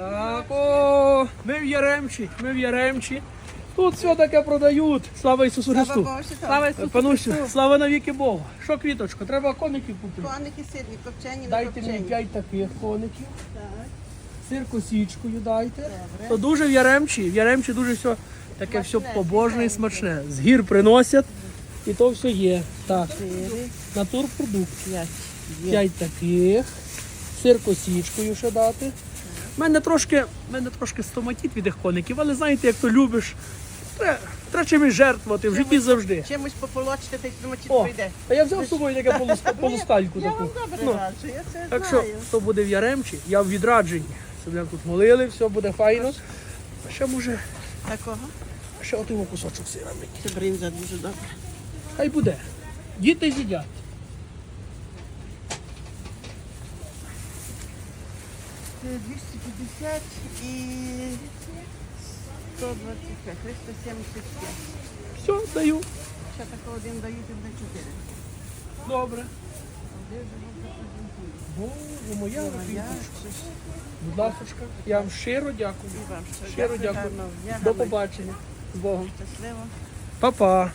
Так, о, ми в Яремчі, ми в Яремчі. Тут все таке продають. Слава Ісусу Христу. Слава Ісусу Панусю, слава навіки Богу. Що квіточко, треба коників купити. Коники сирні, копчені, не Дайте мені копчені. 5 таких коників. Так. Сир косічкою дайте. Добре. То дуже в Яремчі. В Яремчі дуже все таке все Смачне, побожне і смачне. З гір приносять і то все є. Так, Чотири, натурпродукт. п'ять. Є. 5 таких. Сир косічкою ще дати. У мене трошки, мене трошки стоматіт від тих коників, але знаєте, як то любиш, треба, чимось жертвувати в житті завжди. Чимось пополочити, та й промочити О, прийде. а я взяв з собою таке полус- полускальку Я таку. вам добре Ну, раджу, я це Так що, знаю. хто буде в Яремчі, я в відрадженні. Щоб я тут молили, все буде файно. А ще може, Такого? ще отий кусочок сира мені. Це бринза дуже добре. Хай буде. Діти з'їдять. 250 і 125, 375. Все, даю. Ще такого один дають, і буде 4. Добре. Боже, моя Я квіточка. Будь ласка, я вам щиро дякую. і вам Щиро дякую, До побачення. З Богом. Щасливо. Па-па.